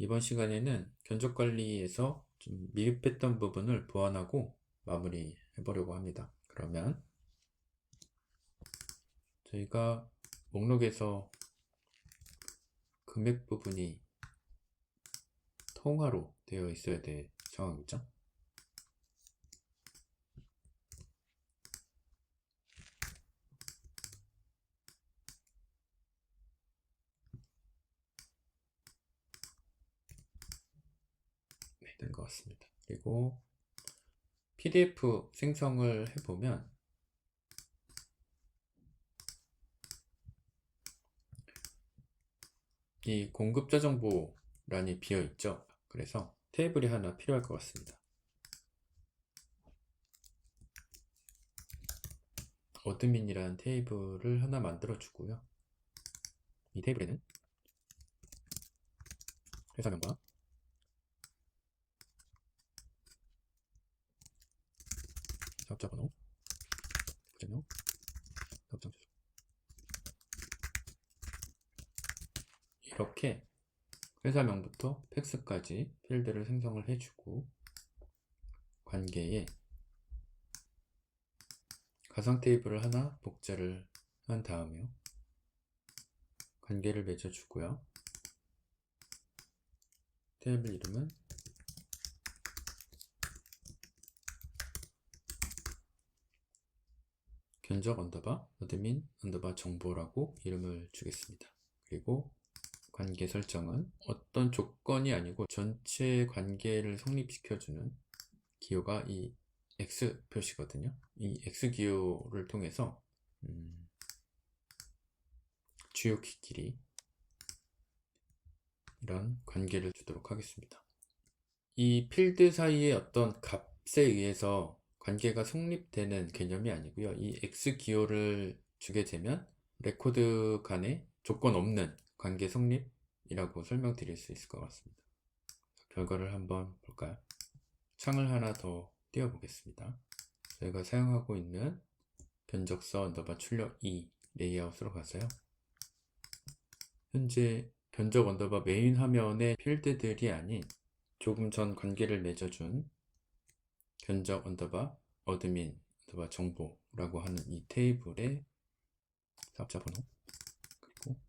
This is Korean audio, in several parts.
이번 시간에는 견적 관리에서 좀 미흡했던 부분을 보완하고 마무리 해보려고 합니다. 그러면 저희가 목록에서 금액 부분이 통화로 되어 있어야 될 상황이죠. 된 것 같습니다. 그리고 PDF 생성을 해보면 이 공급자 정보란이 비어 있죠. 그래서 테이블이 하나 필요할 것 같습니다. 어드민이라는 테이블을 하나 만들어 주고요. 이 테이블에는 회사 명과 번호, 부재명, 사업장 주소 이렇게 회사명부터 팩스까지 필드를 생성을 해주고 관계에 가상 테이블을 하나 복제를 한 다음에 관계를 맺어주고요. 테이블 이름은 견적 언더바 어드민 언더바 정보라고 이름을 주겠습니다. 그리고 관계 설정은 어떤 조건이 아니고 전체 관계를 성립시켜주는 기호가 이 X 표시거든요. 이 X 기호를 통해서 음, 주요 키끼리 이런 관계를 주도록 하겠습니다. 이 필드 사이의 어떤 값에 의해서 관계가 성립되는 개념이 아니고요. 이 X 기호를 주게 되면 레코드 간에 조건 없는 관계 성립이라고 설명드릴 수 있을 것 같습니다. 결과를 한번 볼까요? 창을 하나 더 띄워보겠습니다. 저희가 사용하고 있는 견적서 언더바 출력 2 레이아웃으로 가서요. 현재 견적 언더바 메인 화면의 필드들이 아닌 조금 전 관계를 맺어준 견적 언더바 어드민 언더바 정보라고 하는 이 테이블의 사업자 번호 그리고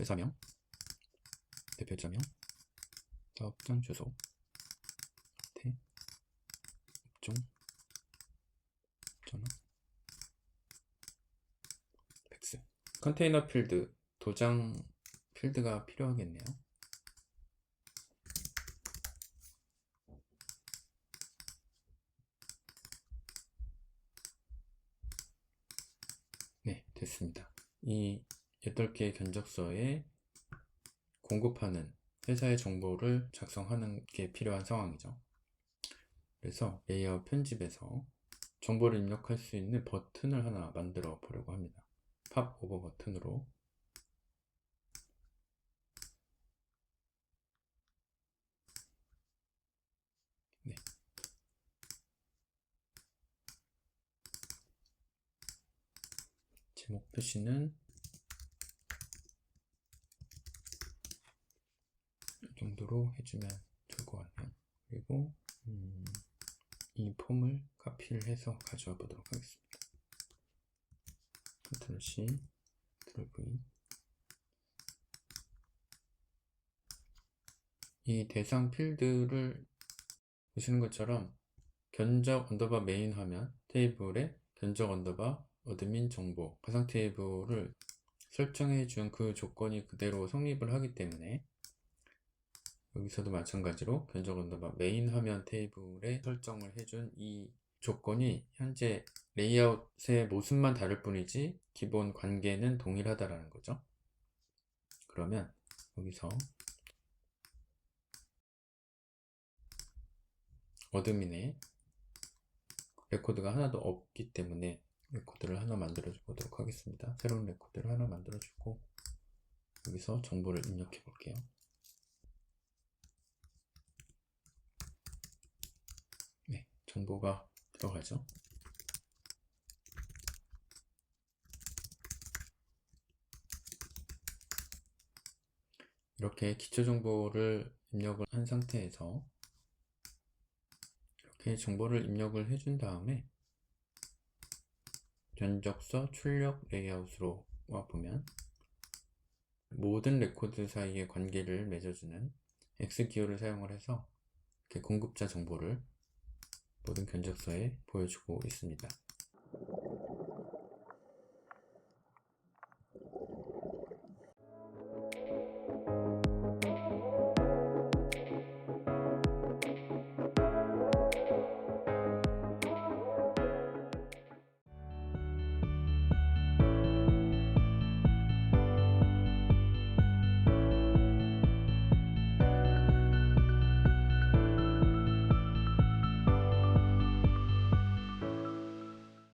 회사명 대표자명 사업장 주소 태 업종 전화 팩스 컨테이너 필드 도장 필드가 필요하겠네요. 네, 됐습니다. 이 8개의 견적서에 공급하는 회사의 정보를 작성하는 게 필요한 상황이죠. 그래서 레이아웃 편집에서 정보를 입력할 수 있는 버튼을 하나 만들어 보려고 합니다. 팝 오버 버튼으로 네. 제목 표시는 이 정도로 해주면 좋을 것 같네요. 그리고 음, 이 폼을 카피를 해서 가져와 보도록 하겠습니다. 컨트롤 C, 컨트롤 V 이 대상 필드를 보시는 것처럼 견적 언더바 메인 화면 테이블에 견적 언더바 어드민 정보 가상 테이블을 설정해 준 그 조건이 그대로 성립을 하기 때문에 여기서도 마찬가지로 견적 언더바 메인 화면 테이블에 설정을 해준 이 조건이 현재 레이아웃의 모습만 다를 뿐이지 기본 관계는 동일하다라는 거죠. 그러면 여기서 어드민에 레코드가 하나도 없기 때문에 레코드를 하나 만들어 보도록 하겠습니다. 새로운 레코드를 하나 만들어 주고 여기서 정보를 입력해 볼게요. 네, 정보가 들어가죠. 이렇게 기초 정보를 입력을 한 상태에서 이렇게 정보를 입력을 해준 다음에 견적서 출력 레이아웃으로 와 보면 모든 레코드 사이의 관계를 맺어주는 X 기호를 사용을 해서 이렇게 공급자 정보를 모든 견적서에 보여주고 있습니다.